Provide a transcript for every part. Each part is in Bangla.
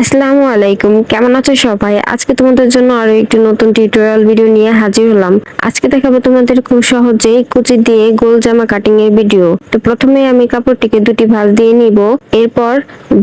আসসালামু আলাইকুম। কেমন আছো সবাই? আজকে তোমাদের জন্য আরও একটি নতুন টিউটোরিয়াল ভিডিও নিয়ে হাজির হলাম। আজকে দেখাবো তোমাদের খুব সহজেই কুচি দিয়ে গোল জামা কাটিং এর ভিডিও তো প্রথমে আমি কাপড়টিকে দুটি ভাঁজ দিয়ে নিব। এরপর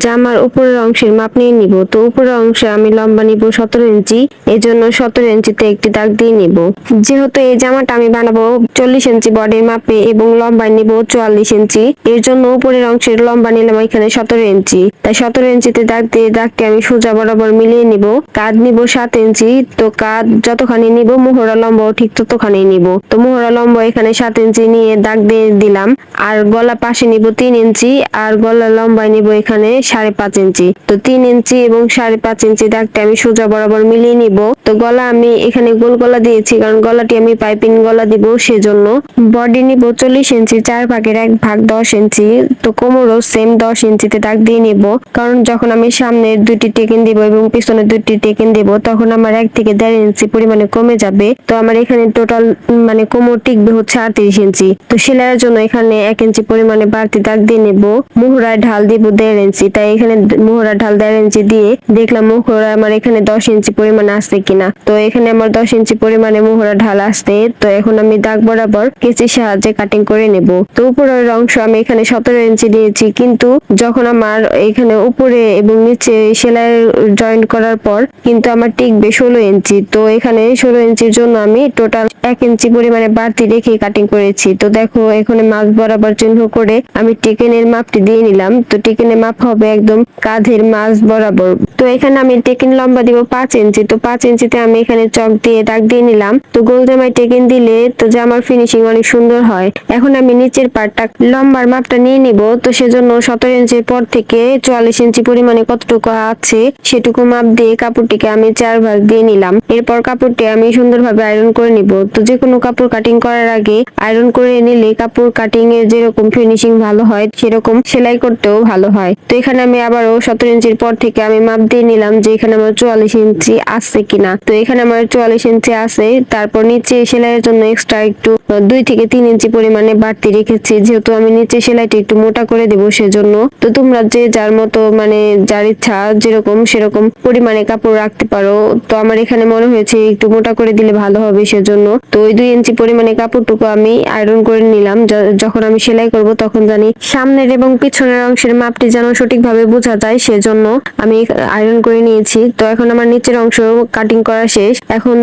জামার উপরের অংশের মাপ নিয়ে নিব। তো উপরের অংশে আমি লম্বা নিব সতেরো ইঞ্চি। এই জন্য সতেরো ইঞ্চিতে একটি দাগ দিয়ে নিব। যেহেতু এই জামাটা আমি বানাবো চল্লিশ ইঞ্চি বডির মাপে এবং লম্বা নিব চুয়াল্লিশ ইঞ্চি, এর জন্য উপরের অংশের লম্বা নিলাম এখানে সতেরো ইঞ্চি। তাই সতেরো ইঞ্চিতে দাগ দিয়ে দাগটি আমি সোজা বরাবর মিলিয়ে নিব। কাঁধ নিব সাত ইঞ্চি, তো কাঁধ যতখানি নিব, মোহরা লম্বাও ঠিক ততখানি নিব। তো মোহরা লম্বা এখানে সাত ইঞ্চি নিয়ে দাগ দিয়ে দিলাম। আর গলা পাশে নিব তিন ইঞ্চি, আর গলা লম্বায় নিব এখানে সাড়ে পাঁচ ইঞ্চি। তো তিন ইঞ্চি এবং সাড়ে পাঁচ ইঞ্চি দাগটা আমি সোজা বরাবর মিলিয়ে নিব। তো গলা আমি এখানে গোল গলা দিয়েছি, কারণ গলাটি আমি পাইপিং গলা দিব সেজন্য। বডি নিব চল্লিশ ইঞ্চি চার ভাগের এক ভাগ দশ ইঞ্চি। তো কোমরও সেম দশ ইঞ্চিতে দাগ দিয়ে নিব। কারণ যখন আমি সামনের দুটি টেকেন দিব এবং পিছনের দুটি টেকেন দিব, তখন আমার এক থেকে দেড় ইঞ্চি পরিমাণে কমে যাবে। তো আমার এখানে টোটাল মানে কোমর টিকবে হচ্ছে আটত্রিশ ইঞ্চি। তো সেলাইয়ের জন্য এখানে এক ইঞ্চি পরিমাণে বাড়তি দাগ দিয়ে নেব। মোহরায় ঢাল দিব দেড় ইঞ্চি, তাই এখানে মোহরা ঢাল দেড় ইঞ্চি দিয়ে দেখলাম মোহরা আমার এখানে দশ ইঞ্চি পরিমাণে আসছে কিনা। তো এখানে আমার দশ ইঞ্চি পরিমাণে মোহরা ঢাল আসছে। তো এখন আমি দাগ বরাবর কেচির সাহায্যে কাটিং করে নেব। তো উপরের অংশ আমি এখানে সতেরো ইঞ্চি নিয়েছি কিন্তু যখন আমার এখানে উপরে এবং নিচে সেলাই জয়েন্ট করার পর কিন্তু আমার টিকবে ষোলো ইঞ্চি। তো এখানে ষোলো ইঞ্চির জন্য আমি টোটাল এক ইঞ্চি পরিমাণে বাড়তি রেখে কাটিং করেছি। তো দেখো, এখানে মাছ বরাবর চিহ্ন করে আমি টেকেনের মাপটি দিয়ে নিলাম। তো টেকেনের মাপ হবে একদম কাঁধের মাছ বরাবর। তো এখানে আমি টেকেন লম্বা দিব পাঁচ ইঞ্চি। তো পাঁচ ইঞ্চিতে আমি এখানে চক দিয়ে দাগ দিয়ে নিলাম। তো গোল জামায় টেকেন দিলে তো জামার ফিনিশিং অনেক সুন্দর হয়। এখন আমি নিচের পার্টটা লম্বার মাপটা নিয়ে নিব। তো সেজন্য সতেরো ইঞ্চির পর থেকে চুয়াল্লিশ ইঞ্চি পরিমাণে কতটুকু আছে, সেটুকু মাপ দিয়ে কাপড়টিকে আমি চার ভাগ দিয়ে নিলাম। এরপর কাপড়টি আমি সুন্দরভাবে আয়রন করে নিব। তো যে কোনো কাপড় কাটিং করার আগে আয়রন করে নিলে কাপড় কাটিং এর যেরকম ফিনিশিং ভালো হয়, সেরকম সেলাই করতেও ভালো হয়। তো এখানে আমি আবারও সতেরো ইঞ্চির পর থেকে আমি মাপ দিয়ে নিলাম যে এখানে আমার চুয়াল্লিশ ইঞ্চি আছে কিনা। তো এখানে আমার চুয়াল্লিশ ইঞ্চি আছে, তারপর নিচে সেলাইয়ের জন্য এক্সট্রা একটু দুই থেকে তিন ইঞ্চি পরিমাণে বাড়তি রেখেছি। যেহেতু আমি নিচে সেলাইটি একটু মোটা করে দেবো সেজন্য। তো তোমরা যে যার মতো মানে যার ইচ্ছা যেরকম সেরকম পরিমাণে কাপড় রাখতে পারো। তো আমার এখানে মনে হয়েছে একটু মোটা করে দিলে ভালো হবে সেজন্য। তো ওই দুই ইঞ্চি পরিমাণে কাপড়টুকু আমি আয়রন করে নিলাম। যখন আমি সেলাই করব তখন জানি সামনের এবং পিছনের অংশের মাপটি যেন সঠিকভাবে বোঝা যায় সেজন্য আমি আয়রন করে নিয়েছি। তো এখন আমার নিচের অংশ কাটিং করা শেষ। এখন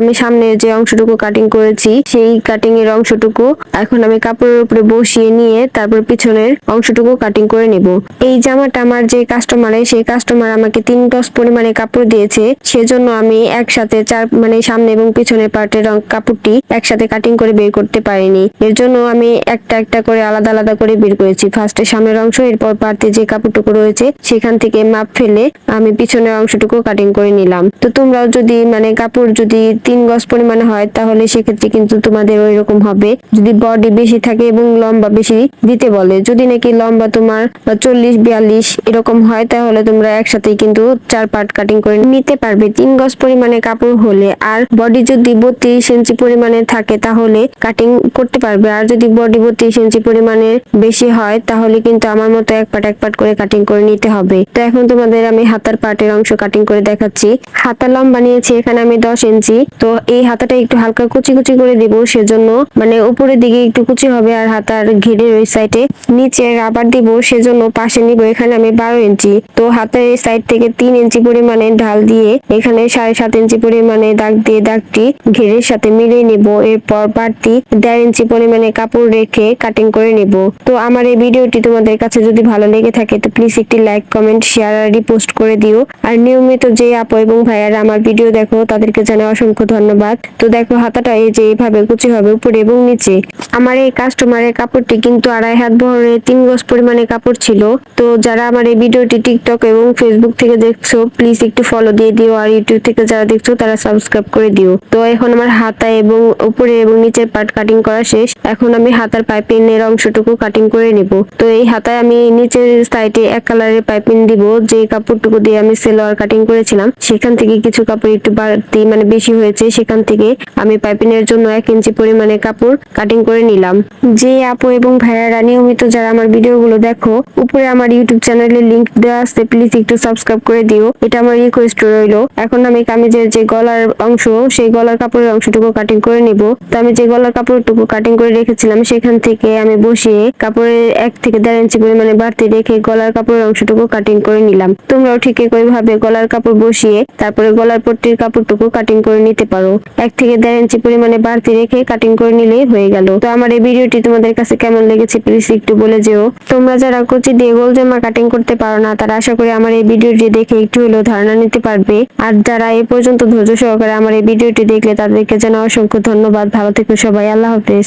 আমি সামনে যে অংশটুকু কাটিং করেছি, সেই কাটিং এর অংশটুকু এখন আমি কাপড়ের উপরে বসিয়ে নিয়ে তারপর পিছনের অংশটুকু কাটিং করে নেব। এই জামাটা আমার যে কাস্টমারে সেই কাস্টমার আমাকে তিন গজ পরিমাণে কাপড় দিয়েছে, সেজন্য আমি একসাথে চার মানে সামনে এবং পিছনের পার্টের কাপড়টি একসাথে কাটিং করে বের করতে পারিনি। এর জন্য আমি একটা একটা করে আলাদা আলাদা করে বের করেছি। ফার্স্টে সামনের অংশ, এরপর পার্টে যে কাপড়টুকু রয়েছে, সেখান থেকে মাপ ফেলে আমি পিছনের অংশটুকু কাটিং করে নিলাম। তো তোমরাও যদি মানে কাপড় যদি তিন গজ পরিমাণে হয়, তাহলে সেক্ষেত্রে কিন্তু তোমাদের ওই রকম হবে। যদি বডি বেশি থাকে এবং লম্বা বেশি দিতে বলে, যদি নাকি লম্বা তোমার চল্লিশ, বিয়াল্লিশ এরকম হয়, তাহলে তোমরা একসাথেই কিন্তু চার পার্ট কাটিং করে নিতে পারবে। তিন গজ পরিমাণে কাপড় হলে আর বডি যদি বত্রিশ ইঞ্চি পরিমাণে থাকে তাহলে কাটিং করতে পারবে। আর যদি বডি বত্রিশ ইঞ্চি পরিমাণে বেশি হয়, তাহলে কিন্তু আমার মতো এক পাট এক পাট করে কাটিং করে নিতে হবে। তো এখন তোমাদের আমি হাতার পাটের অংশ কাটিং করে দেখাচ্ছি। হাতা লম্বা নিয়েছি, এখানে আমি দশ ইঞ্চি। তো এই হাতাটা একটু হালকা কুচি কুচি করে দিব, সেজন্য মানে উপরের দিকে একটু কুচি হবে আর হাতার ঘেরের ওই সাইডে নিচে রাবার দিব, সেজন্য পাশে নিব, এখানে আমি বারো ইঞ্চি। তো হাতের সাইড থেকে তিন ইঞ্চি পরিমাণে ঢাল দিয়ে এখানে সাড়ে সাত ইঞ্চি পরিমাণে দাগ দিয়ে দাগটি ঘেরের সাথে মিলিয়ে নিব। এরপর বাড়তি দেড় ইঞ্চি পরিমাণে কাপড় রেখে কাটিং করে নিব। তো আমার এই ভিডিওটি তোমাদের কাছে যদি ভালো লেগে থাকে, তো প্লিজ একটি লাইক কমেন্ট শেয়ার আর রিপোস্ট করে দিও। আর নিয়মিত যে আপু এবং ভাইয়ারা আমার ভিডিও দেখো, তাদেরকে জানাই অসংখ্য ধন্যবাদ। তো দেখো হাতাটা এই যে এইভাবে কুচি হবে উপরে এবং নিচে। আমার এই কাস্টমারের কাপড়টি কিন্তু আড়াই হাত বহরের তিন গজ পরিমাণে কাপড় ছিল। তো যারা আমার এই ভিডিওটি টিকটক এবং ফেসবুক থেকে দেখছ প্লিজ একটু ফলো দিয়ে দিও। আর ইউটিউব থেকে যারা দেখছ, তারা সাবস্ক্রাইব করে দিও। তো এখন আমার হাতা এবং উপরে এবং নিচের পার্ট কাটিং করা শেষ। এখন আমি হাতার পাইপিনের অংশটুকু কাটিং করে নিব। তো এই হাতায় আমি নিচের সাইডে এক কালারের পাইপিং দিব। যে কাপড়টুকু দিয়ে আমি সেলোয়ার কাটিং করেছিলাম, সেখান থেকে কিছু কাপড় একটু বাড়তি মানে বেশি হয়েছে। সেখান থেকে আমি পাইপিনের জন্য এক ইঞ্চি পরিমাণে কাপড় কাটিং করে নিলাম। যে আপু এবং ভাইয়ারা নিয়মিত যারা আমার ভিডিওগুলো দেখো, উপরে আমার ইউটিউব চ্যানেলের লিংক দেওয়া আছে। প্লিজ একটু একটু সাবস্ক্রাইব করে দিও। এটা আমার রিকোয়েস্ট রইল। এখন আমি কামিজের যে গলার অংশ, সেই গলার কাপড়ের অংশটুকু কাটিং করে নিব। তো আমি যে গলার কাপড়টুকু কাটিং করে রেখেছিলাম, সেখান থেকে আমি বসিয়ে কাপড়ের এক থেকে দেড় ইঞ্চি পরিমাণে বাড়তি রেখে গলার কাপড়ের অংশটুকু কাটিং করে নিলাম। তোমরাও ঠিক একই ভাবে গলার কাপড় বসিয়ে, তারপরে গলার পট্টির কাপড়টুকু কাটিং করে নিতে পারো। এক থেকে দেড় ইঞ্চি পরিমাণে বাড়তি রেখে কাটিং করে নিলেই হয়ে গেল। তো আমার এই ভিডিওটি তোমাদের কাছে কেমন লেগেছে প্লিজ একটু বলে যেও। তোমরা যারা কুচি দিয়ে গোল জামা কাটিং করতে পারো না, তারা আশা করি আমার এই ভিডিওটি দেখে একটু হলেও ধারণা নিতে পারবে। আর যারা এ পর্যন্ত ধৈর্য সহকারে আমার এই ভিডিওটি দেখলে তাদেরকে জানা অসংখ্য ধন্যবাদ। ভালো থেকো সবাই, আল্লাহ হাফেজ।